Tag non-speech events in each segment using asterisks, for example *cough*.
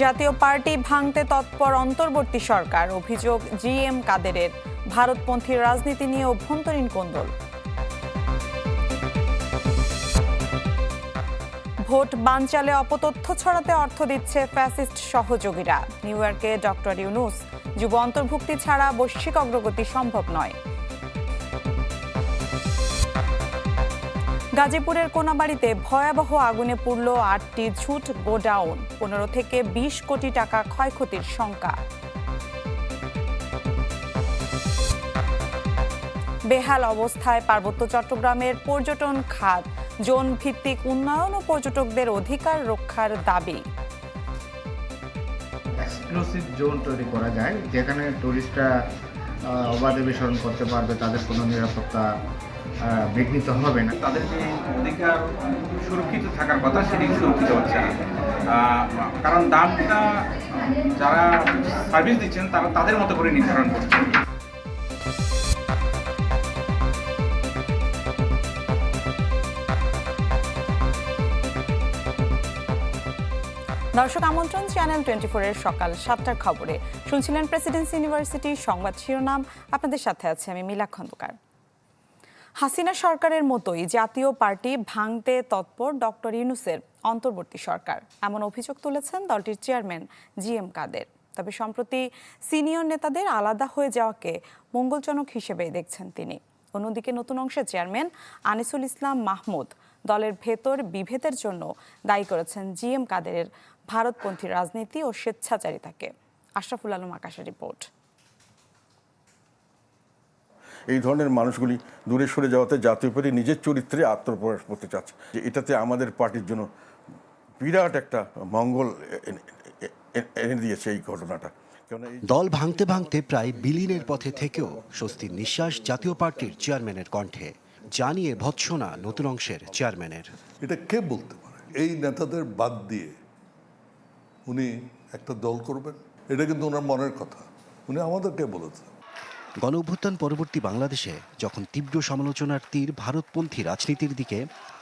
জাতীয় পার্টি ভাঙতে তৎপর অন্তর্বর্তী সরকার, অভিযোগ জি এম কাদেরের। ভারতপন্থী রাজনীতি নিয়ে অভ্যন্তরীণ কোন্দল। ভোট বানচালে অপতথ্য ছড়াতে অর্থ দিচ্ছে ফ্যাসিস্ট সহযোগীরা। নিউ ইয়র্কে ডক্টর ইউনুস, যুব অন্তর্ভুক্তি ছাড়া বৈশ্বিক অগ্রগতি সম্ভব নয়। গাজীপুরের কোনাবাড়িতে ভয়াবহ আগুনে পুড়ল আটটি ঝুট গোডাউন। পনেরো থেকে বিশ কোটি টাকা ক্ষয়ক্ষতির শঙ্কা। বেহাল অবস্থায় পার্বত্য চট্টগ্রামের পর্যটন খাত জোন ভিত্তিক উন্নয়ন ও পর্যটকদের অধিকার রক্ষার দাবি। এক্সক্লুসিভ জোন তৈরি করা যায়, যেখানে টুরিস্টরা অবাধে বিচরণ করতে পারবে, তাদের কোনো নিরাপত্তা বিঘ্নিত হবে না। তাদের যে অধিকার সুরক্ষিত থাকার কথা সেটি সুরক্ষিত হচ্ছে না। কারণ দামটা যারা সার্ভিস দিচ্ছেন তারা তাদের মতো করে নির্ধারণ করছেন দর্শক আমন্ত্রণ চ্যানেল টোয়েন্টি এর সকাল সাতটার খবরে। শুনছিলেন প্রেসিডেন্সি ইউনিভার্সিটি সংবাদ শিরোনাম। আপনাদের সাথে আছে আমি মিলা খন্দকার। হাসিনা সরকারের মতোই জাতীয় পার্টি ভাঙতে তৎপর ডক্টর ইউনুসের অন্তর্বর্তী সরকার। এমন অভিযোগ তুলেছেন দলটির চেয়ারম্যান জি এম কাদের। তবে সম্প্রতি সিনিয়র নেতাদের আলাদা হয়ে যাওয়াকে মঙ্গলজনক হিসেবেই দেখছেন তিনি। অন্যদিকে নতুন অংশের চেয়ারম্যান আনিসুল ইসলাম মাহমুদ দলের ভেতর বিভেদের জন্য দায়ী করেছেন জি এম কাদেরের ভারতপন্থী রাজনীতি ও স্বেচ্ছাচারিতাকে। আশরাফুল আলম আকাশের রিপোর্ট। এই ধরনের মানুষগুলি দূরে সরে যাওয়াতে জাতীয় পার্টি নিজের চরিত্রে আত্মপ্রকাশ করতে চাচ্ছে। যে এটাতে আমাদের পার্টির জন্য বিরাট একটা মঙ্গল এনে- এ- এনে দিয়েছে এই ঘটনাটা। কেননা দল ভাঙতে ভাঙতে প্রায় বিলীনের পথে থেকেও স্বস্তির নিঃশ্বাস জাতীয় পার্টির চেয়ারম্যানের কণ্ঠে। জানিয়ে ভৎসনা নতুন অংশের চেয়ারম্যানের। এটা কে বলতে পারে? এই নেতাদের বাদ দিয়ে উনি একটা দল করবেন? এটা কিন্তু ওনার মনের কথা। উনি আমাদেরকে বলেছেন? গণ অভ্যুত্থান পরবর্তী বাংলাদেশে যখন তীব্র সমালোচনার তীর ভারতপন্থী রাজনীতির দিকে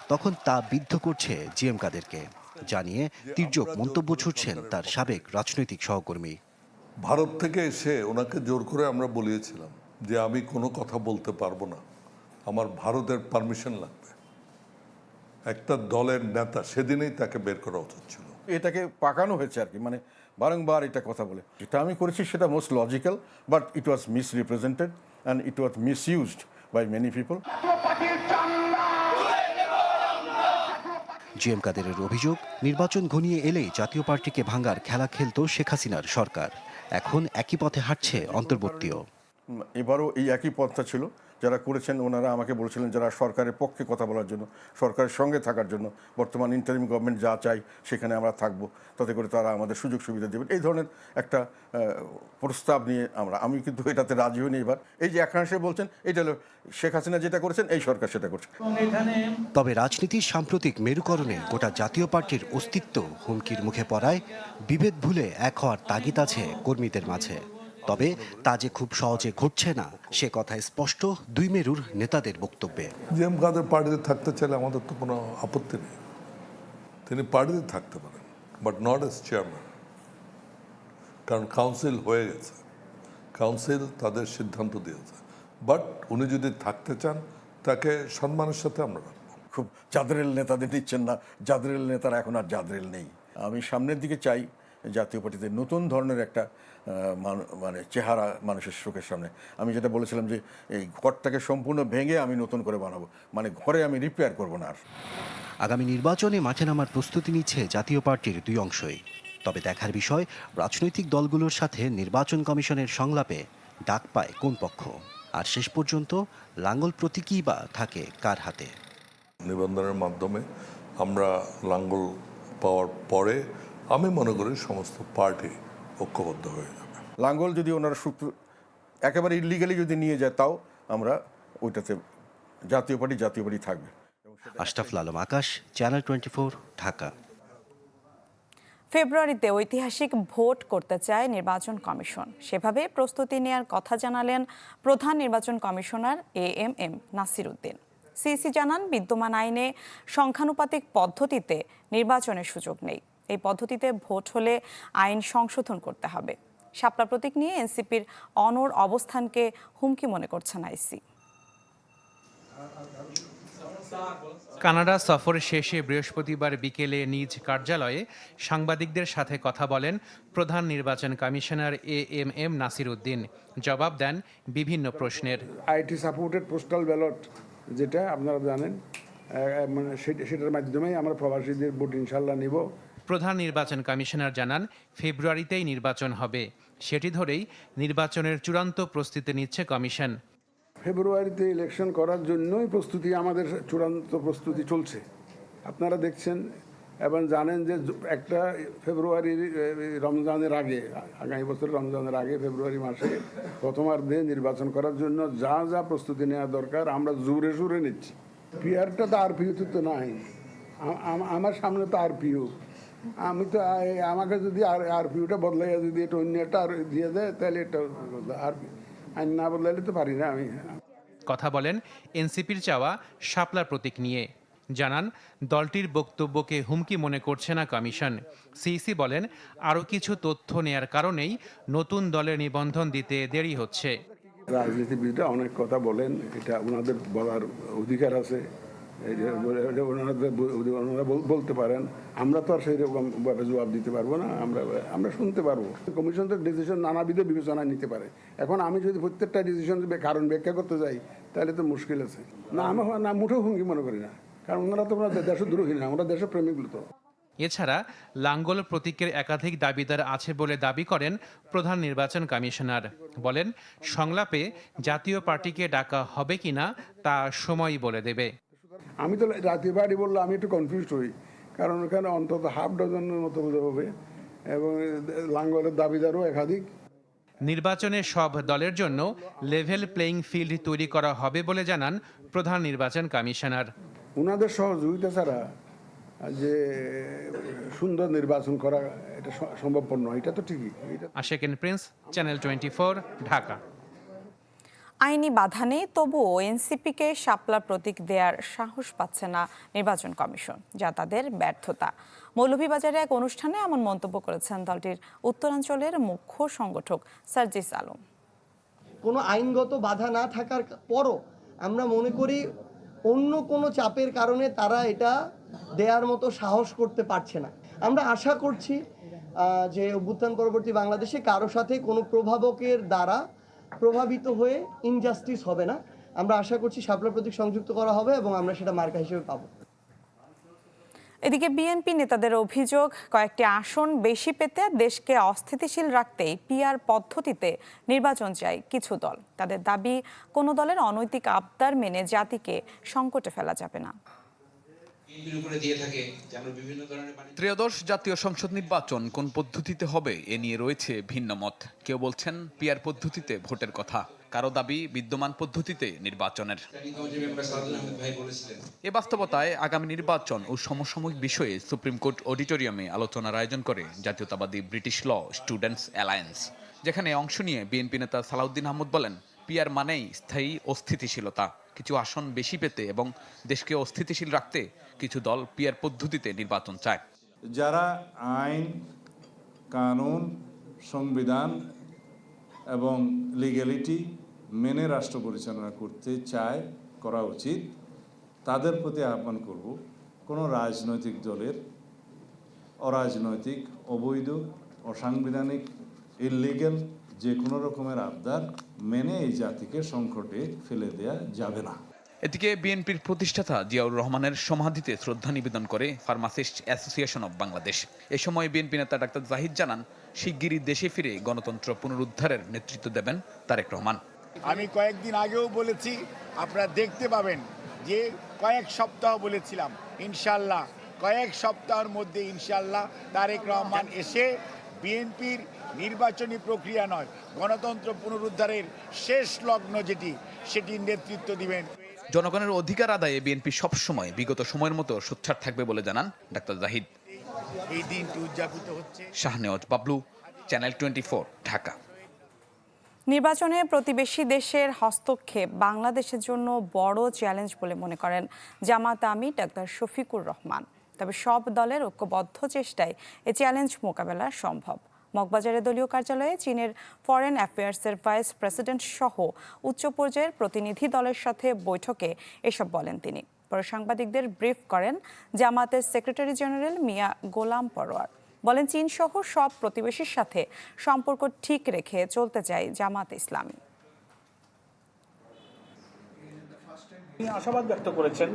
তখন তা বিদ্ধ করছে জিএম কাদেরকে জানিয়ে তীর্যক মন্তব্য ছুটছেন তার সাবেক রাজনৈতিক সহকর্মী। ভারত থেকে এসে ওনাকে জোর করে আমরা বলিয়েছিলাম যে আমি কোনো কথা বলতে পারব না আমার ভারতের পারমিশন লাগবে। একটা দলের নেতা সেদিনেই তাকে বের করা উচিত ছিল। এটাকে পাকানো হয়েছে আর কি মানে বারংবার এটা কথা বলে। যেটা আমি করেছি সেটা most logical but it was misrepresented and it was misused by many people GM কাদেরের অভিযোগ নির্বাচন ঘনিয়ে এলেই জাতীয় পার্টিকে ভাঙার খেলা খেলত শেখ হাসিনার সরকার। এখন একই পথে হাঁটছে অন্তর্বর্তীও। এবারও এই একই পথটা ছিল। যারা করেছেন ওনারা আমাকে বলেছিলেন যারা সরকারের পক্ষে কথা বলার জন্য সরকারের সঙ্গে থাকার জন্য বর্তমান ইন্টারিম গভর্নমেন্ট যা চাই সেখানে আমরা থাকব। তাতে করে তারা আমাদের সুযোগ সুবিধা দেবেন। এই ধরনের একটা প্রস্তাব নিয়ে আমরা আমি কিন্তু এটাতে রাজি হইনি এবার। এই যে একাংশে বলছেন এটা হলো শেখ হাসিনা যেটা করেছেন এই সরকার সেটা করছে তবে রাজনীতির সাম্প্রতিক মেরুকরণে গোটা জাতীয় পার্টির অস্তিত্ব হুমকির মুখে পড়ায় বিভেদ ভুলে এক হওয়ার তাগিদ আছে কর্মীদের মাঝে। তবে তা যে খুব সহজে ঘটছে না সে কথা স্পষ্ট দুই মেরুর নেতাদের বক্তব্যে। জি এম কাদের পার্টিতে থাকতে চাইলে আমাদের তো কোনো আপত্তি নেই। তিনি পার্টিতে থাকতে পারেন বাট নট এস চেয়ারম্যান কারণ কাউন্সিল হয়ে গেছে। কাউন্সিল তাদের সিদ্ধান্ত দিয়েছে। বাট উনি যদি থাকতে চান তাকে সম্মানের সাথে আমরা রাখব। খুব জাদরেল নেতাদের নিচ্ছেন না। জাদরেল নেতারা এখন আর জাদরেল নেই। আমি সামনের দিকে চাই জাতীয় পার্টিতে নতুন ধরনের একটা মান- মানে চেহারা মানুষের চোখের সামনে। আমি যেটা বলেছিলাম যে এই ঘরটাকে সম্পূর্ণ ভেঙে আমি নতুন করে বানাবো। মানে ঘরে আমি রিপেয়ার করব না আর। আগামী নির্বাচনে মাঠে নামার প্রস্তুতি নিচ্ছে জাতীয় পার্টির দুই অংশই। তবে দেখার বিষয় রাজনৈতিক দলগুলোর সাথে নির্বাচন কমিশনের সংলাপে ডাক পায় কোন পক্ষ? আর শেষ পর্যন্ত লাঙ্গল প্রতীকই বা থাকে কার হাতে? নিবন্ধনের মাধ্যমে আমরা লাঙ্গল পাওয়ার পরে আমি মনে করি সমস্ত পার্টি ঐক্যবদ্ধ হয়ে যাবে। লাঙ্গল যদি ওনারা সূত্র একেবারে ইলিগালি যদি নিয়ে যায় তাও আমরা ওইটাতে জাতীয় পার্টি জাতীয় পার্টি থাকবে। Ashraful Alam Akash channel twenty Dhaka. ফেব্রুয়ারিতে ঐতিহাসিক ভোট করতে চায় নির্বাচন কমিশন। সেভাবে প্রস্তুতি নেয়ার কথা জানালেন প্রধান নির্বাচন commissioner A M M Nasir Uddin CC জানান বিদ্যমান আইনে সংখ্যানুপাতিক পদ্ধতিতে নির্বাচনের সুযোগ নেই। এই পদ্ধতিতে ভোট হলে আইন সংশোধন করতে হবে। শাপলা প্রতীক নিয়ে এনসিপির অনর অবস্থানকে হুমকি মনে করছেন আইসি। কানাডা সফর শেষে বৃহস্পতিবার বিকেলে নিজ কার্যালয়ে সাংবাদিকদের সাথে কথা বলেন প্রধান নির্বাচন commissioner A M M Nasir Uddin. জবাব দেন বিভিন্ন প্রশ্নের। আইটি সাপোর্টেড পোস্টাল ব্যালট যেটা আপনারা জানেন মানে সেটার মাধ্যমেই আমরা প্রবাসীদের ভোট ইনশাল্লাহ নিব। প্রধান নির্বাচন কমিশনার জানান, ফেব্রুয়ারিতেই নির্বাচন হবে। সেটি ধরেই নির্বাচনের চূড়ান্ত প্রস্তুতি নিচ্ছে কমিশন। ফেব্রুয়ারিতে ইলেকশন করার জন্যই প্রস্তুতি, আমাদের চূড়ান্ত প্রস্তুতি চলছে। আপনারা দেখছেন এবং জানেন যে একটা ফেব্রুয়ারির রমজানের আগে, আগামী বছর রমজানের আগে, ফেব্রুয়ারি মাসে প্রথমার্ধে নির্বাচন করার জন্য যা যা প্রস্তুতি নেওয়া দরকার, আমরা জোরে সুরে নিচ্ছি। পিআরটা তো আর পিউতে তো নাই। আমার সামনে তো আর পিউ আমি তো আমাকে যদি আর আর পিউটা বদলাইয়া যদি এটা অন্য একটা আর দিয়ে দেয় তাহলে এটা আর আইন না বদলাইলে তো পারি না আমি। কথা বলেন এনসিপির চাওয়া শাপলা প্রতীক নিয়ে। জানান দলটির বক্তব্যকে হুমকি মনে করছে না কমিশন। সিইসি বলেন আরও কিছু তথ্য নেয়ার কারণেই নতুন দলের নিবন্ধন দিতে দেরি হচ্ছে। রাজনীতিবিদরা অনেক কথা বলেন এটা ওনাদের বলার অধিকার আছে। ওনারা বলতে পারেন, আমরা তো আর সেই রকম ভাবে জবাব দিতে পারব না, আমরা আমরা শুনতে পারব। কমিশন তো ডিসিশন নানাবিধ বিবেচনায় নিতে পারে। এখন আমি যদি প্রত্যেকটা ডিসিশন কারণ ব্যাখ্যা করতে যাই, তাহলে তো মুশকিল আছে। না, আমি না মুঠেও হুমকি মনে করি না। কারণ ওনারা তো ওনারা দেশদ্রোহী না আমরা দেশপ্রেমিক তো এছাড়া, লাঙ্গল প্রতীকের একাধিক দাবিদার আছে বলে দাবি করেন প্রধান নির্বাচন কমিশনার। বলেন, সংলাপে জাতীয় পার্টিকে ডাকা হবে কিনা তা সময়ই বলে দেবে। আমি তো জাতীয় বাড়ি বললে আমি একটু কনফিউজড হই। কারণ ওখানে অন্তত হাফ ডজনের মতো বোঝা হবে। এবং লাঙ্গলের দাবিদারও একাধিক। নির্বাচনে সব দলের জন্য লেভেল প্লেইং ফিল্ড তৈরি করা হবে বলে জানান প্রধান নির্বাচন কমিশনার। ওনাদের সহযোগিতা ছাড়া যে সুন্দর নির্বাচন করা এটা সম্ভবপর নয়। এটা তো ঠিকই। Asheken Prince channel twenty Dhaka. আইনি বাধা নেই, তবুও এনসিপিকে শাপলা প্রতীক দেওয়ার সাহস পাচ্ছে না নির্বাচন কমিশন, যা তাদের ব্যর্থতা। মৌলভীবাজারে এক অনুষ্ঠানে এমন মন্তব্য করেছেন দলটির উত্তরাঞ্চলের মুখ্য সংগঠক সার্জিস আলম। কোনো আইনগত বাধা না থাকার পরও আমরা মনে করি অন্য কোনো চাপের কারণে তারা এটা দেওয়ার মতো সাহস করতে পারছে না। আমরা আশা করছি যে অভ্যুত্থান পরবর্তী বাংলাদেশে কারও সাথে কোনো প্রভাবকের দ্বারা প্রভাবিত হয়ে ইনজাস্টিস হবে না। আমরা আশা করছি শাপলা প্রতীক সংযুক্ত করা হবে এবং আমরা সেটা মার্কা হিসেবে পাবো। এদিকে বিএনপি নেতাদের অভিযোগ, কয়েকটি আসন বেশি পেতে দেশকে অস্থিতিশীল রাখতেই পিআর পদ্ধতিতে নির্বাচন চাই কিছু দল। তাদের দাবি, কোনো দলের অনৈতিক আবদার মেনে জাতিকে সংকটে ফেলা যাবে না। ত্রয়োদশ জাতীয় সংসদ নির্বাচন কোন পদ্ধতিতে হবে এ নিয়ে রয়েছে ভিন্ন মত। কেউ বলছেন পিয়ার পদ্ধতিতে ভোটের কথা। কারও দাবি বিদ্যমান পদ্ধতিতে নির্বাচনের। এ বাস্তবতায় আগামী নির্বাচন ও সমসাময়িক বিষয়ে সুপ্রিম কোর্ট অডিটোরিয়ামে আলোচনার আয়োজন করে জাতীয়তাবাদী ব্রিটিশ ল স্টুডেন্টস অ্যালায়েন্স যেখানে অংশ নিয়ে বিএনপি নেতা সালাউদ্দিন আহমদ বলেন পিয়ার মানেই স্থায়ী অস্থিতিশীলতা কিছু আসন বেশি পেতে এবং দেশকে অস্থিতিশীল রাখতে কিছু দল পিয়ার পদ্ধতিতে নির্বাচন চায়। যারা আইন, কানুন, সংবিধান এবং লিগ্যালিটি মেনে রাষ্ট্র পরিচালনা করতে চায়, করা উচিত। তাদের প্রতি আহ্বান করব, কোনো রাজনৈতিক দলের অরাজনৈতিক, অবৈধ, অসাংবিধানিক ইললিগ্যাল যে কোনো রকমের আবদার মেনে এই জাতিকে সংকটে ফেলে দেয়া যাবে না। এদিকে বিএনপির প্রতিষ্ঠাতা জিয়াউর রহমানের সমাধিতে শ্রদ্ধা নিবেদন করে ফার্মাসিস্ট অ্যাসোসিয়েশন অব বাংলাদেশ। এ সময় বিএনপি নেতা ডাক্তার জাহিদ জানান শিগগিরই দেশে ফিরে গণতন্ত্র পুনরুদ্ধারের নেতৃত্ব দেবেন তারেক রহমান। আমি কয়েকদিন আগেও বলেছি আপনারা দেখতে পাবেন যে কয়েক সপ্তাহ বলেছিলাম ইনশাল্লাহ। কয়েক সপ্তাহের মধ্যে ইনশাল্লাহ তারেক রহমান এসে বিএনপির নির্বাচনী প্রক্রিয়া নয় গণতন্ত্র পুনরুদ্ধারের শেষ লগ্ন যেটি সেটি নেতৃত্ব দিবেন। জনগণের অধিকার আদায়ে বিএনপি সবসময় বিগত সময়ের মতো সোচ্চার থাকবে বলে জানান ডাক্তার জাহিদ। এই দিনটি উদযাপিত হচ্ছে শাহনেওয়াজ বাবলু চ্যানেল টোয়েন্টি ঢাকা। নির্বাচনে প্রতিবেশী দেশের হস্তক্ষেপ বাংলাদেশের জন্য বড় চ্যালেঞ্জ বলে মনে করেন জামাত আমির ডাক্তার শফিকুর রহমান। তবে সব দলের ঐক্যবদ্ধ চেষ্টায় এ চ্যালেঞ্জ মোকাবেলা সম্ভব। মগবাজারের দলীয় কার্যালয়ে চীনের ফরেন অ্যাফেয়ার্সের ভাইস প্রেসিডেন্ট সহ উচ্চ পর্যায়ের প্রতিনিধি দলের সাথে বৈঠকে এসব বলেন তিনি। পরে সাংবাদিকদের ব্রিফ করেন জামাতের সেক্রেটারি জেনারেল মিয়া গোলাম পরোয়ার। বলেন চীন সহ সব প্রতিবেশীর সাথে সম্পর্ক ঠিক রেখে চলতে চায় জামাত ইসলামী। তিনি আশাবাদ ব্যক্ত করেছেন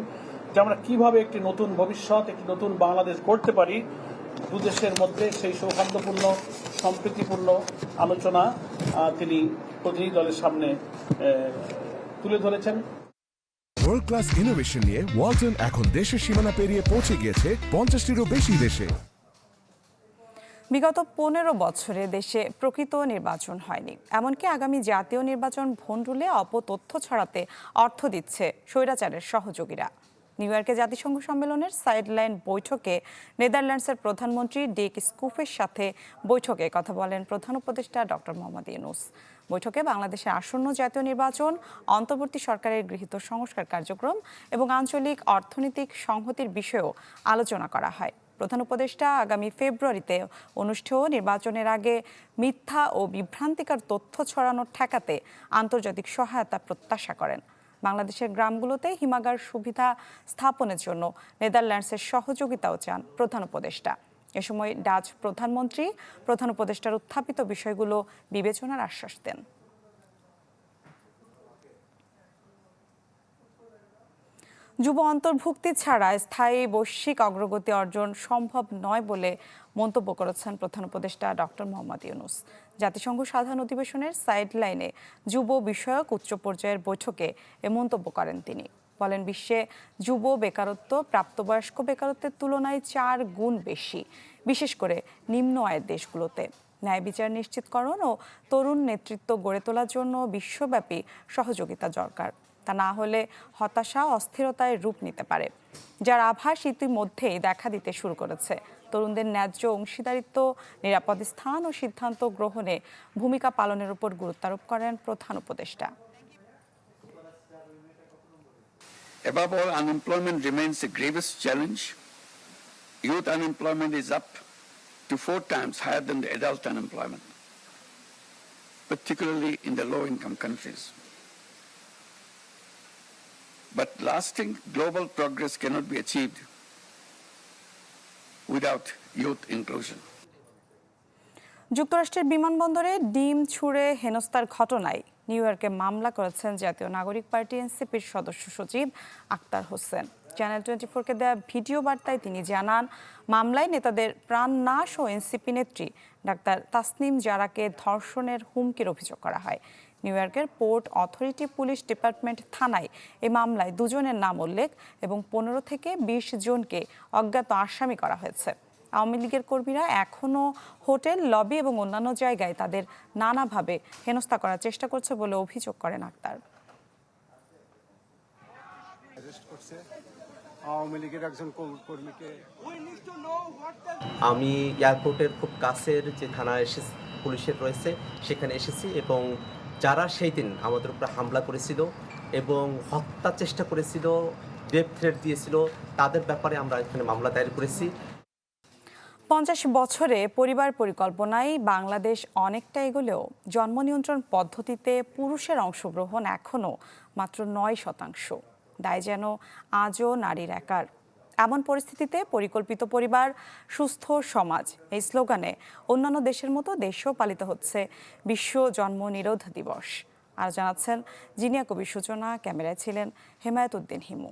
যে আমরা কীভাবে একটি নতুন ভবিষ্যৎ, একটি নতুন বাংলাদেশ গড়তে পারি। দু দেশের মধ্যে সেই সৌহার্দ্যপূর্ণ, সম্প্রীতিপূর্ণ আলোচনা তিনি প্রতিনিধি দলের সামনে তুলে ধরেছেন। ওয়ার্ল্ড ক্লাস ইনোভেশন নিয়ে ওয়ালটন এখন দেশের সীমানা পেরিয়ে পৌঁছে গিয়েছে পঞ্চাশটিরও বেশি দেশে। বিগত পনেরো বছরে দেশে প্রকৃত নির্বাচন হয়নি। এমনকি আগামী জাতীয় নির্বাচন ভণ্ডুলে অপতথ্য ছড়াতে অর্থ দিচ্ছে স্বৈরাচারের সহযোগীরা। নিউ ইয়র্কে জাতিসংঘ সম্মেলনের সাইডলাইন বৈঠকে নেদারল্যান্ডসের প্রধানমন্ত্রী ডেক স্কুফের সাথে বৈঠকে কথা বলেন প্রধান উপদেষ্টা ডক্টর মোহাম্মদ ইউনুস। বৈঠকে বাংলাদেশের আসন্ন জাতীয় নির্বাচন, অন্তর্বর্তী সরকারের গৃহীত সংস্কার কার্যক্রম এবং আঞ্চলিক অর্থনৈতিক সংহতির বিষয়েও আলোচনা করা হয়। প্রধান উপদেষ্টা আগামী ফেব্রুয়ারিতে অনুষ্ঠেয় নির্বাচনের আগে মিথ্যা ও বিভ্রান্তিকর তথ্য ছড়ানোর ঠেকাতে আন্তর্জাতিক সহায়তা প্রত্যাশা করেন। বাংলাদেশের গ্রামগুলোতে হিমাগার সুবিধা স্থাপনের জন্য নেদারল্যান্ডসের সহযোগিতাও চান প্রধান উপদেষ্টা। এ সময় ডাচ প্রধানমন্ত্রী প্রধান উপদেষ্টার উত্থাপিত বিষয়গুলো বিবেচনার আশ্বাস দেন। যুব অন্তর্ভুক্তি ছাড়া স্থায়ী বৈশ্বিক অগ্রগতি অর্জন সম্ভব নয় বলে মন্তব্য করেছেন প্রধান উপদেষ্টা ডক্টর মোহাম্মদ ইউনুস। জাতিসংঘ সাধারণ অধিবেশনের সাইডলাইনে যুব বিষয়ক উচ্চ পর্যায়ের বৈঠকে এ মন্তব্য করেন তিনি। বলেন, বিশ্বে যুব বেকারত্ব প্রাপ্তবয়স্ক বেকারত্বের তুলনায় চার গুণ বেশি, বিশেষ করে নিম্ন আয়ের দেশগুলোতে। ন্যায় বিচার নিশ্চিতকরণ ও তরুণ নেতৃত্ব গড়ে তোলার জন্য বিশ্বব্যাপী সহযোগিতা দরকার। তা না হলে হতাশা অস্থিরতায় রূপ নিতে পারে যার আভাস ইতিমধ্যেই দেখা দিতে শুরু করেছে তরুণদের ন্যায্য অংশীদারিত্ব নিরাপদ স্থান ও সিদ্ধান্ত গ্রহণে ভূমিকা পালনের উপর গুরুত্বারোপ করেন প্রধান উপদেষ্টা Above all, unemployment remains a grievous challenge. Youth unemployment is up to four times higher than the adult unemployment, particularly in the low-income countries. But lasting global progress cannot be achieved without youth inclusion. যুক্তরাষ্ট্রের বিমানবন্দরে ডিম ছুঁড়ে হেনস্থার ঘটনায় new ইয়র্কে মামলা করেছেন জাতীয় নাগরিক পার্টি এনসিপির সদস্য সচিব আক্তার হোসেন চ্যানেল টোয়েন্টি ফোরকে দেওয়া ভিডিও বার্তায় তিনি জানান, মামলায় নেতাদের প্রাণ নাশ ও এনসিপি নেত্রী ডাক্তার তাসনিম জারাকে ধর্ষণের হুমকির অভিযোগ করা হয় নিউ ইয়র্কের পোর্ট অথরিটি পুলিশ ডিপার্টমেন্ট থানায় এই মামলায় দুজনের নাম উল্লেখ এবং পনেরো থেকে বিশ জনকে অজ্ঞাত আসামি করা হয়েছে। আওয়ামী লীগের কর্মীরা এখনও হোটেল লবি এবং অন্যান্য জায়গায় তাদের নানাভাবে হেনস্থা করার চেষ্টা করছে বলে অভিযোগ করেন আক্তার। আওয়ামী লীগের একজন কর্মীকে আমি এয়ারপোর্টের খুব কাছের যে থানা এসে পুলিশের রয়েছে সেখানে এসেছি এবং যারা সেই দিন আমাদের উপরে হামলা করেছিল এবং হত্যার চেষ্টা করেছিল ডেপ থ্রেট দিয়েছিল, তাদের ব্যাপারে আমরা এখানে মামলা দায়ের করেছি। পঞ্চাশ বছরে পরিবার পরিকল্পনায় বাংলাদেশ অনেকটা এগোলেও জন্ম নিয়ন্ত্রণ পদ্ধতিতে পুরুষের অংশগ্রহণ এখনও মাত্র নয় শতাংশ। দায় যেন আজও নারীর একার এমন পরিস্থিতিতে পরিকল্পিত পরিবার, সুস্থ সমাজ এই স্লোগানে অন্যান্য দেশের মতো দেশেও পালিত হচ্ছে বিশ্ব জন্ম নিরোধ দিবস। আর জানাচ্ছেন জিনিয়া কবি সূচনা, ক্যামেরায় ছিলেন হেমায়ত উদ্দিন হিমু।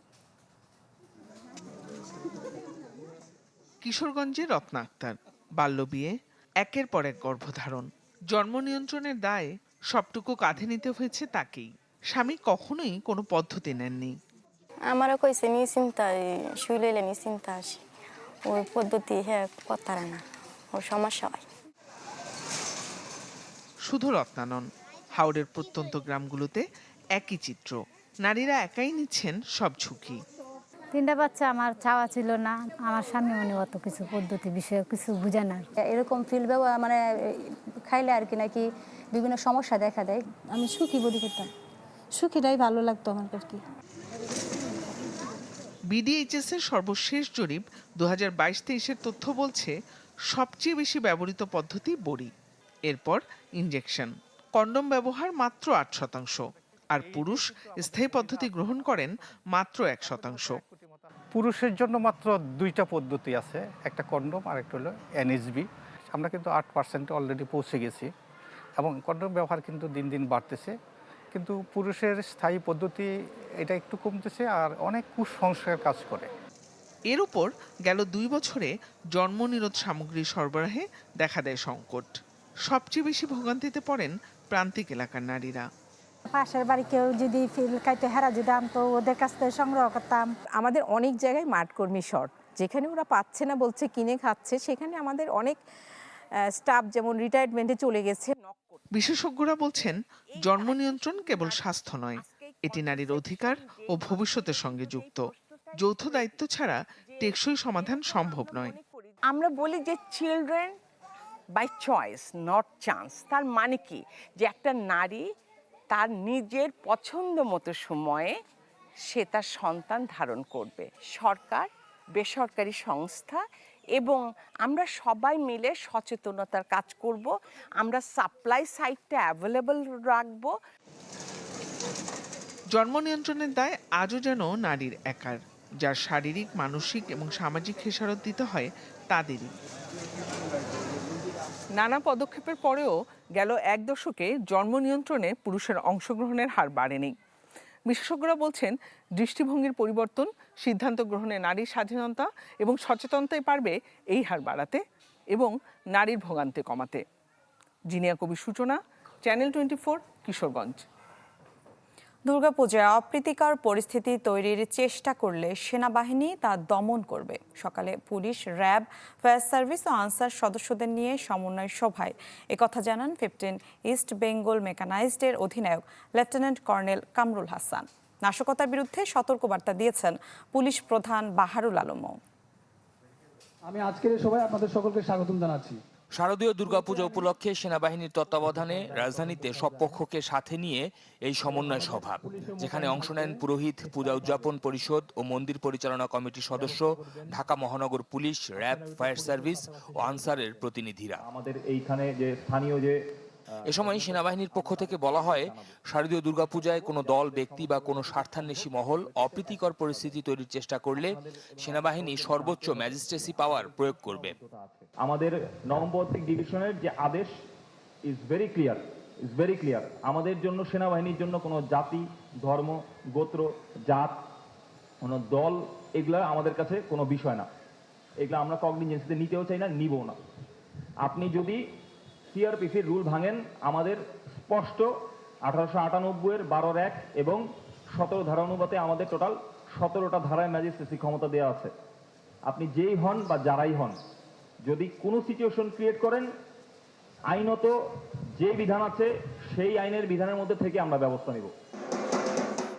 কিশোরগঞ্জে রত্না আক্তার বাল্যবিয়ে একের পর এক গর্ভধারণ। জন্ম নিয়ন্ত্রণের দায় সবটুকু কাঁধে নিতে হয়েছে তাকেই। স্বামী কখনোই কোনো পদ্ধতি নেননি। আমারও কইছে নি চিন্তা শুইলে নি চিন্তা আসি। ওই পদ্ধতি হ্যাঁ করতারা না ওর সমস্যা হয়। শুধু রত্না নন হাওড়ের প্রত্যন্ত গ্রামগুলোতে একই চিত্র। নারীরা একাই নিচ্ছেন সব ঝুঁকি। তিনটা বাচ্চা আমার চাওয়া ছিল না আমার স্বামী মানে অত কিছু পদ্ধতি বিষয়ে কিছু বুঝে না। এরকম ফিল ব্যবহার মানে খাইলে আর কি নাকি বিভিন্ন সমস্যা দেখা দেয়। আমি সুখী বলি করতাম। সুখীটাই ভালো লাগতো আমার আর কি বিডিএইচএস এর সর্বশেষ জরিপ দু হাজার বাইশ তেইশের তথ্য বলছে, সবচেয়ে বেশি ব্যবহৃত পদ্ধতি বড়ি, এরপর ইনজেকশন কন্ডম ব্যবহার মাত্র আট শতাংশ, আর পুরুষ স্থায়ী পদ্ধতি গ্রহণ করেন মাত্র এক শতাংশ। পুরুষের জন্য মাত্র দুইটা পদ্ধতি আছে, একটা কন্ডোম আর একটা হলো এনএসবি আমরা কিন্তু আট পার্সেন্ট অলরেডি পৌঁছে গেছি, এবং কন্ডোম ব্যবহার কিন্তু দিন দিন বাড়তেছে। কিন্তু পুরুষের স্থায়ী পদ্ধতি এটা একটু কমতেছে আর অনেক কুসংস্কার কাজ করে। এর উপর গেল দুই বছরে জন্মনিরোধ সামগ্রী সরবরাহে দেখা দেয় সংকট। সবচেয়ে বেশি ভোগান্তিতে পড়েন প্রান্তিক এলাকার নারীরা। পাশের বাড়ি কেউ যদি ফিল খাইতে হেরা যদি আনতো ওদের কাছ থেকে সংগ্রহ করতাম। আমাদের অনেক জায়গায় মাঠকর্মী শর্ট যেখানে ওরা পাচ্ছে না বলছে কিনে খাচ্ছে সেখানে আমাদের অনেক স্টাফ যেমন রিটায়ারমেন্টে চলে গেছে বিশেষজ্ঞরা বলছেন, জন্ম নিয়ন্ত্রণ কেবল স্বাস্থ্য নয়, এটি নারীর অধিকার ও ভবিষ্যতের সঙ্গে যুক্ত। যৌথ দায়িত্ব ছাড়া টেকসই সমাধান সম্ভব নয়। আমরা বলি যে children by choice not chance তার মানে কি? যে একটা নারী তার নিজের পছন্দ মতো সময়ে সে তার সন্তান ধারণ করবে। সরকার, বেসরকারি সংস্থা এবং আমরা সবাই মিলে সচেতনতার কাজ করব। আমরা সাপ্লাই সাইটটা অ্যাভেলেবল রাখব। জন্ম নিয়ন্ত্রণের দায় আজও যেন নারীর একার যার শারীরিক মানসিক এবং সামাজিক খেসারত দিতে হয় তাদেরই। নানা পদক্ষেপের পরেও গেল এক দশকে জন্ম নিয়ন্ত্রণে পুরুষের অংশগ্রহণের হার বাড়েনি। বিশেষজ্ঞরা বলছেন, দৃষ্টিভঙ্গির পরিবর্তন, সিদ্ধান্ত গ্রহণে নারীর স্বাধীনতা এবং সচেতনতাই পারবে এই হার বাড়াতে এবং নারীর ভোগান্তি কমাতে। জিনিয়া কবি Suchona, channel twenty four, Kishoreganj. দুর্গাপূজায় অপ্রীতিকর পরিস্থিতি তৈরির চেষ্টা করলে সেনাবাহিনী তা দমন করবে। সকালে পুলিশ, র্যাব, ফায়ার সার্ভিস ও আনসার সদস্যদের নিয়ে সমন্বয় সভায়। একথা জানান ফিফটিন ইস্ট বেঙ্গল মেকানাইজডের অধিনায়ক লেফটেন্যান্ট কর্নেল কামরুল হাসান। নাশকতার বিরুদ্ধে সতর্কবার্তা দিয়েছেন পুলিশ প্রধান বাহারুল আলমও। আমি আজকের সভায় আপনাদের সকলকে স্বাগতম জানাচ্ছি। শারদীয় দুর্গাপূজা উপলক্ষে সেনাবাহিনীর তত্ত্বাবধানে রাজধানীতে সব পক্ষকে সাথে নিয়ে এই সমন্বয় সভা যেখানে অংশ নেন পুরোহিত পূজা উদযাপন পরিষদ ও মন্দির পরিচালনা কমিটির সদস্য ঢাকা মহানগর পুলিশ র্যাব ফায়ার সার্ভিস ও আনসারের প্রতিনিধিরা। আমাদের এইখানে যে স্থানীয় যে এ সময় সেনাবাহিনীর পক্ষ থেকে বলা হয়, শারদীয় দুর্গাপূজায় কোনো দল, ব্যক্তি বা কোনো স্বার্থান্বেষী মহল অপ্রীতিকর পরিস্থিতি তৈরির চেষ্টা করলে সেনাবাহিনী সর্বোচ্চ ম্যাজিস্ট্রেসি পাওয়ার প্রয়োগ করবে। আমাদের নবমপত্রিক ডিভিশনের যে আদেশ is very clear is very clear আমাদের জন্য, সেনাবাহিনীর জন্য কোনো জাতি, ধর্ম, গোত্র, জাত, কোনো দল, এগুলা আমাদের কাছে কোনো বিষয় না। এগুলো আমরা কগনিজেন্সিতে নিতেও চাই না, নিবও না। আপনি যদি সিআরপিসির রুল ভাঙেন আমাদের স্পষ্ট আঠারোশো আটানব্বইয়ের বারোর এক এবং সতেরো ধারা অনুপাতে আমাদের টোটাল সতেরোটা ধারায় ম্যাজিস্ট্রেসি ক্ষমতা দেওয়া আছে। আপনি যেই হন বা যারাই হন, যদি কোনো সিচুয়েশন ক্রিয়েট করেন, আইনত যে বিধান আছে, সেই আইনের বিধানের মধ্যে থেকে আমরা ব্যবস্থা নেব।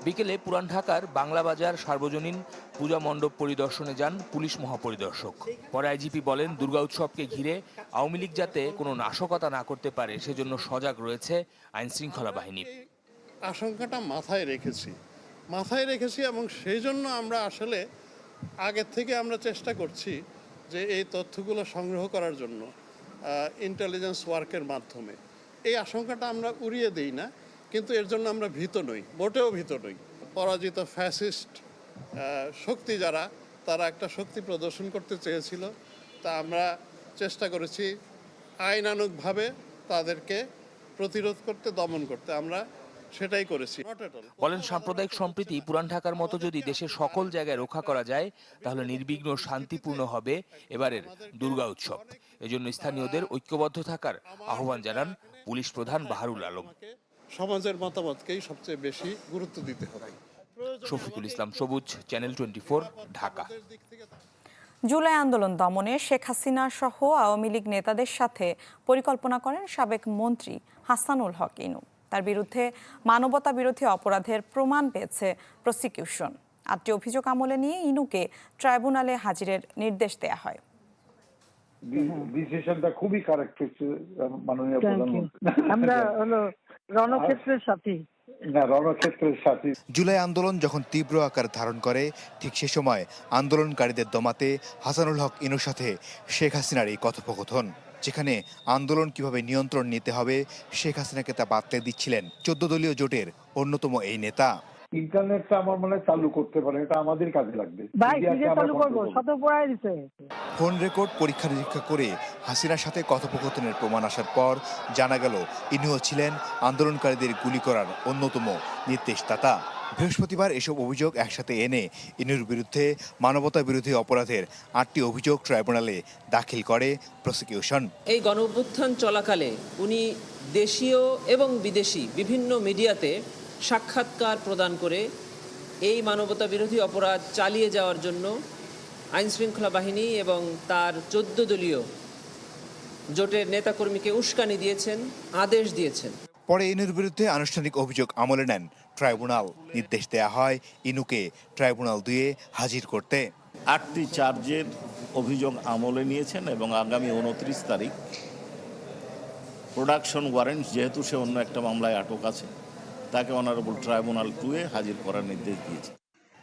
বিকেলে পুরান ঢাকার বাংলা বাজার সার্বজনীন পূজা মণ্ডপ পরিদর্শনে যান পুলিশ মহাপরিদর্শক। পরে আইজিপি বলেন, দুর্গা উৎসবকে ঘিরে আওয়ামী লীগ যাতে কোনো নাশকতা না করতে পারে, সেজন্য সজাগ রয়েছে আইন শৃঙ্খলা বাহিনী। আশঙ্কাটা মাথায় রেখেছি। মাথায় রেখেছি এবং সেই জন্য আমরা আসলে আগের থেকে আমরা চেষ্টা করছি যে এই তথ্যগুলো সংগ্রহ করার জন্য ইন্টেলিজেন্স ওয়ার্কের মাধ্যমে। এই আশঙ্কাটা আমরা উড়িয়ে দিই না। কিন্তু এর জন্য আমরা ভীত নই, মোটেও ভীত নই। পরাজিত ফ্যাসিস্ট শক্তি যারা, তারা একটা শক্তি প্রদর্শন করতে চেয়েছিল। তা আমরা চেষ্টা করেছি আইনানুগভাবে তাদেরকে প্রতিরোধ করতে, দমন করতে। আমরা সেটাই করেছি। বলেন, সাম্প্রদায়িক সম্প্রীতি পুরান ঢাকার মতো যদি দেশের সকল জায়গায় রক্ষা করা যায়, তাহলে নির্বিঘ্ন শান্তিপূর্ণ হবে এবারের দুর্গা উৎসব। এজন্য স্থানীয়দের ঐক্যবদ্ধ থাকার আহ্বান জানান পুলিশ প্রধান বাহারুল আলম। সমাজের মতামতকেই সবচেয়ে বেশি গুরুত্ব দিতে হবে। শফিকুল ইসলাম সবুজ চ্যানেল টোয়েন্টি ঢাকা। জুলাই আন্দোলন দমনে শেখ হাসিনা সহ আওয়ামী লীগ নেতাদের সাথে পরিকল্পনা করেন সাবেক মন্ত্রী হাসানুল হক ইনু। তার বিরুদ্ধে মানবতা বিরোধী অপরাধের প্রমাণ পেয়েছে প্রসিকিউশন। আটটি অভিযোগ আমলে নিয়ে ইনুকে ট্রাইব্যুনালে হাজিরের নির্দেশ দেয়া হয়। ডিসিশনটা খুবই কারেক্ট হচ্ছে মাননীয় প্রধানমন্ত্রী। আমরা *laughs* হলো রণক্ষেত্রের সাথে। না রণক্ষেত্রের সাথে। জুলাই আন্দোলন যখন তীব্র আকার ধারণ করে ঠিক সে সময় আন্দোলনকারীদের দমাতে হাসানুল হক ইনুর সাথে শেখ হাসিনার এই কথোপকথন যেখানে আন্দোলন কীভাবে নিয়ন্ত্রণ নিতে হবে শেখ হাসিনাকে তা বার্তায় দিচ্ছিলেন চোদ্দ দলীয় জোটের অন্যতম এই নেতা। ইন্টারনেটটা আমার মনে হয় চালু করতে পারে এটা আমাদের কাজে লাগবে। ভাই কিসে চালু করব? শত পড়াই দিছে। ফোন রেকর্ড পরীক্ষা নিরীক্ষা করে হাসিনার সাথে কথোপকথনের প্রমাণ আসার পর জানা গেল ইনিও ছিলেন আন্দোলনকারীদের গুলি করার অন্যতম নির্দেশদাতা বৃহস্পতিবার এসব অভিযোগ একসাথে এনে ইনুর বিরুদ্ধে মানবতা বিরোধী অপরাধের আটটি অভিযোগ ট্রাইব্যুনালে দাখিল করে প্রসিকিউশন। এই গণ চলাকালে উনি দেশীয় এবং বিদেশি বিভিন্ন মিডিয়াতে সাক্ষাৎকার প্রদান করে এই মানবতা বিরোধী অপরাধ চালিয়ে যাওয়ার জন্য আইনশৃঙ্খলা বাহিনী এবং তার চোদ্দ দলীয় জোটের নেতাকর্মীকে উস্কানি দিয়েছেন আদেশ দিয়েছেন। পরে ইনুর বিরুদ্ধে আনুষ্ঠানিক অভিযোগ আমলে নেন। ট্রাইব্যুনাল নির্দেশ দেয়া হয় ইনুকে ট্রাইব্যুনাল দুয়ে হাজির করতে। আটটি চার্জের অভিযোগ আমলে নিয়েছেন এবং আগামী উনত্রিশ তারিখ প্রোডাকশন ওয়ারেন্ট যেহেতু সে অন্য একটা মামলায় আটক আছে তাকে অনারেবল ট্রাইব্যুনাল টুয়ে হাজির করার নির্দেশ দিয়েছে।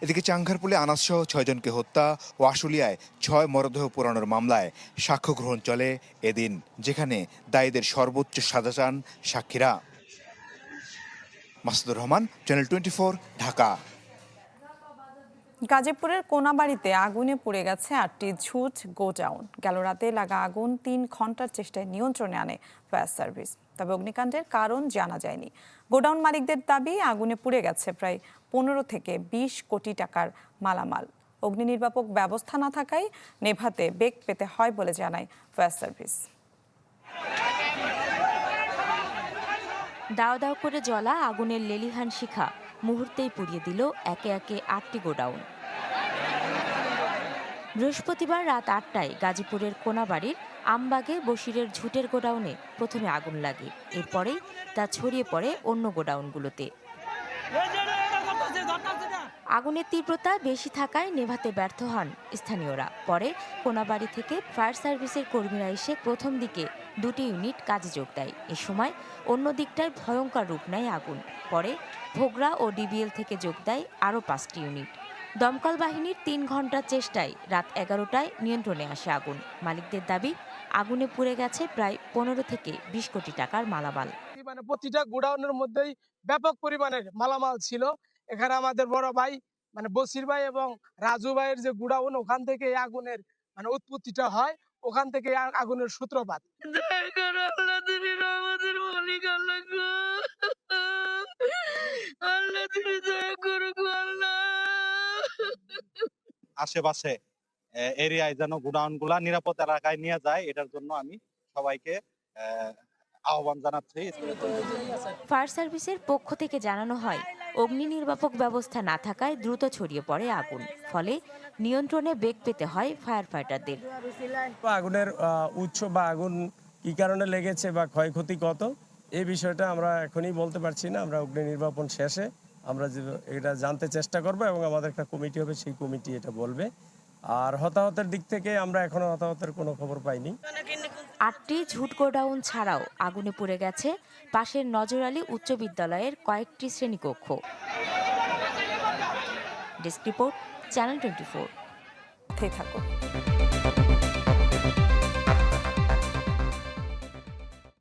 এদিকে চাঙ্গারপুলে আনাস সহ ছয়জনকে হত্যা ও আশুলিয়ায় ছয় মরদেহ পোড়ানোর মামলায় সাক্ষ্য গ্রহণ চলে এদিন, যেখানে দায়ীদের সর্বোচ্চ সাজা চান সাক্ষীরা। Masudur Rahman channel twenty Dhaka. গাজীপুরের কোনাবাড়িতে আগুনে পুড়ে গেছে আটটি ঝুট গোডাউন। গেল রাতে লাগা আগুন তিন ঘণ্টার চেষ্টায় নিয়ন্ত্রণে আনে ফায়ার সার্ভিস। তবে অগ্নিকাণ্ডের কারণ জানা যায়নি। গোডাউন মালিকদের দাবি, আগুনে পুড়ে গেছে প্রায় পনেরো থেকে বিশ কোটি টাকার মালামাল। অগ্নি নির্বাপক ব্যবস্থা না থাকায় নেভাতে বেগ পেতে হয় বলে জানায় ফায়ার সার্ভিস। দাও দাও করে জ্বলা আগুনের লেলিহান শিখা। মুহূর্তেই পুড়িয়ে দিল একে একে আটটি গোডাউন। বৃহস্পতিবার রাত আটটায় গাজীপুরের কোনাবাড়ির আমবাগে বসিরের ঝুটের গোডাউনে প্রথমে আগুন লাগে। এরপরেই তা ছড়িয়ে পড়ে অন্য গোডাউনগুলোতে। আগুনের তীব্রতা বেশি থাকায় নেভাতে ব্যর্থ হন স্থানীয়রা। পরে কোনাবাড়ি থেকে ফায়ার সার্ভিসের কর্মীরা এসে প্রথম দিকে দুটি ইউনিট কাজে যোগ দেয়। এ সময় অন্য দিকটায় ভয়ঙ্কর রূপ নেয় আগুন। পরে ভোগড়া ও ডিবিএল থেকে যোগ দেয় আরও পাঁচটি ইউনিট। দমকল বাহিনীর তিন ঘণ্টার চেষ্টায় রাত এগারোটায় নিয়ন্ত্রণে আসে আগুন। মালিকদের দাবি, আগুনে পুড়ে গেছে প্রায় পনেরো থেকে বিশ কোটি টাকার মালামাল। মানে প্রতিটা গোডাউনের মধ্যেই ব্যাপক পরিমাণের মালামাল ছিল। এখানে আমাদের বড় ভাই মানে বসির ভাই এবং রাজু ভাইয়ের যে গুডাউন ওখান থেকে আগুনের মানে উৎপত্তিটা হয়। ওখান থেকে আগুনের সূত্রপাত। আশেপাশে এরিয়ায় যেন গোডাউনগুলা নিরাপদ এলাকায় নিয়ে যায় এটার জন্য আমি সবাইকে আহ, আহ্বান জানাচ্ছি। ফায়ার সার্ভিসের পক্ষ থেকে জানানো হয় অগ্নি নির্বাপক ব্যবস্থা না থাকায় দ্রুত ছড়িয়ে পড়ে আগুন। ফলে নিয়ন্ত্রণে বেগ পেতে হয় ফায়ার ফাইটারদের আগুনের উৎস বা আগুন কি কারণে লেগেছে বা ক্ষয়ক্ষতি কত এই বিষয়টা আমরা এখনই বলতে পারছি না। আমরা অগ্নি নির্বাপন শেষে আমরা যে এটা জানতে চেষ্টা করব এবং আমাদের একটা কমিটি হবে সেই কমিটি এটা বলবে। আর হতাহতের দিক থেকে আমরা এখনও হতাহতের কোনো খবর পাইনি। আটটি ঝুট গোডাউন ছাড়াও আগুনে পুড়ে গেছে পাশের নজর আলী উচ্চ বিদ্যালয়ের কয়েকটি শ্রেণীকক্ষ। Desk report, channel twenty four. থাকুন।